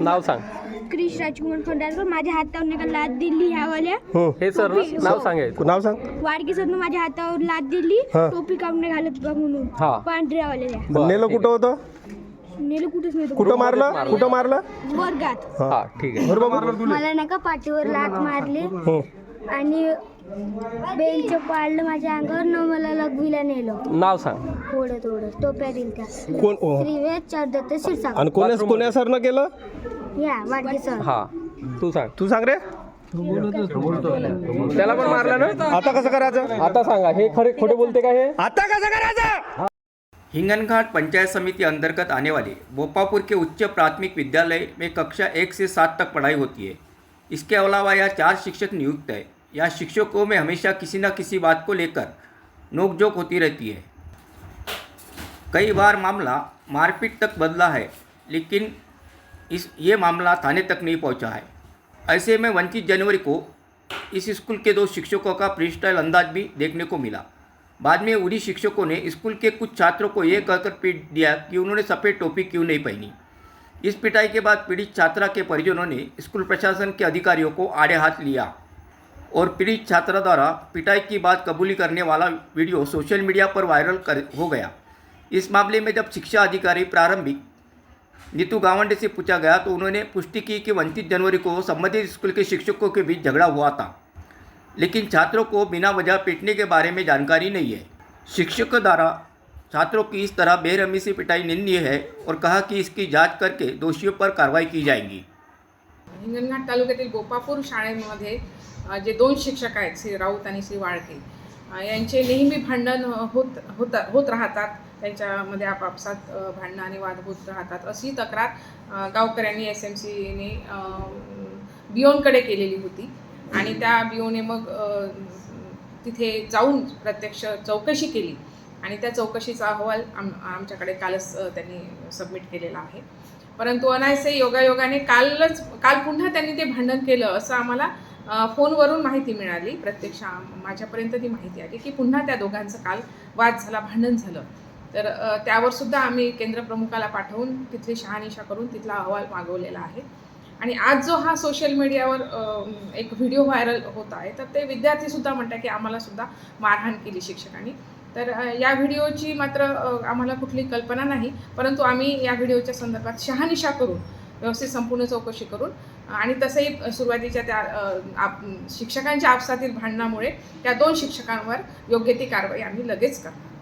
नाव सांग क्रिश राजकुमार खंडारकर माझ्या हातावर नाही का लाद दिली ह्यावाल्या हं. हे सर नाव हो. सांगायचं नाव सांग वाडकी सरनं माझ्या हातावर लाद दिली हा. टोपी काऊन नाही घालत बा म्हणून हा. पांढऱ्यावाल्या बरं, नेलं ठीक कुठं होतं नेलं कुठेच नाही तो. कुठं मारलं मारलं. कुठं मारलं वर्गात. हा ठीक आहे बरोबर मला नाही का पाठीवर लात मारली हं. आणि बेंच पाडलं माझ्या अंगावर न मला लघवीला नेलं. नाव सांग. थोडं थोडं टोप्या दिल त्या. कोण ओ. श्रीवेद चौदत्त शिरसागर. आणि कोण्या कोण्या सरनं केलं? या वाडकी सर. हा. तू सांग. तू सांग रे. त्याला पण मारलं ना? आता कसं करायचं? आता सांगा. हे खरे खोटे बोलते का हे? आता कसं करायचं? हिंगनघाट पंचायत समिति अंतर्गत आने वाले बोपापुर के उच्च प्राथमिक विद्यालय में कक्षा एक से सात तक पढ़ाई होती है। इसके अलावा यहाँ चार शिक्षक नियुक्त है। यहाँ शिक्षकों में हमेशा किसी न किसी बात को लेकर नोकझोंक होती रहती है। कई बार मामला मारपीट तक बदला है, लेकिन इस, ये मामला थाने तक नहीं पहुँचा है। ऐसे में वंचित जनवरी को इस स्कूल के दो शिक्षकों का फ्री स्टाइल अंदाज भी देखने को मिला। बाद में उन्हीं शिक्षकों ने स्कूल के कुछ छात्रों को ये कहकर पीट दिया कि उन्होंने सफ़ेद टोपी क्यों नहीं पहनी। इस पिटाई के बाद पीड़ित छात्रा के परिजनों ने स्कूल प्रशासन के अधिकारियों को आड़े हाथ लिया। और पीड़ित छात्रा द्वारा पिटाई की बात कबूली करने वाला वीडियो सोशल मीडिया पर वायरल कर हो गया। इस मामले में जब शिक्षा अधिकारी प्रारंभिक नीतू गावंडे से पूछा गया तो उन्होंने पुष्टि की कि उनतीस जनवरी को संबंधित स्कूल के शिक्षकों के बीच झगड़ा हुआ था। लेकिन छात्रों को बिना वजह पीटने के बारे में जानकारी नहीं है। शिक्षकों द्वारा छात्रों की इस तरह बेरहमी से पिटाई निंदनीय है और कहा कि इसकी जाँच करके दोषियों पर कार्रवाई की जाएगी। हिंगणघाट तालुक्यातील गोपापूर शाळेमध्ये जे दोन शिक्षक आहेत श्री राऊत आणि श्री वाळके यांचे नेहमी भांडण होत होत होत राहतात. त्यांच्यामध्ये आपापसात भांडणं आणि वाद होत राहतात. अशी तक्रार गावकऱ्यांनी एस एम सीने बियोनकडे केलेली होती. आणि त्या बियोने मग तिथे जाऊन प्रत्यक्ष चौकशी केली. आणि त्या चौकशीचा अहवाल आम आमच्याकडे कालच त्यांनी सबमिट केलेला आहे. परंतु अनायसे योगायोगाने कालच काल पुन्हा त्यांनी ते भांडण केलं असं आम्हाला फोनवरून माहिती मिळाली प्रत्यक्ष माझ्यापर्यंत ती माहिती आली की पुन्हा त्या दोघांचं काल वाद झाला भांडण झालं. तर त्यावर सुद्धा आम्ही केंद्रप्रमुखाला पाठवून तिथली शहानिशा करून तिथला अहवाल मागवलेला आहे. आणि आज जो हा सोशल मीडियावर एक व्हिडिओ व्हायरल होत आहे तर ते विद्यार्थीसुद्धा म्हणतात की आम्हाला सुद्धा मारहाण केली शिक्षकांनी. तर या व्हिडिओची मात्र आम्हाला कुठली कल्पना नाही परंतु आम्ही या व्हिडिओच्या संदर्भात शहानिशा करून व्यवस्थित संपूर्ण चौकशी करून आणि तसंही सुरुवातीच्या त्या आप शिक्षकांच्या आपसातील भांडणामुळे त्या दोन शिक्षकांवर योग्य ती कारवाई आम्ही लगेच करतो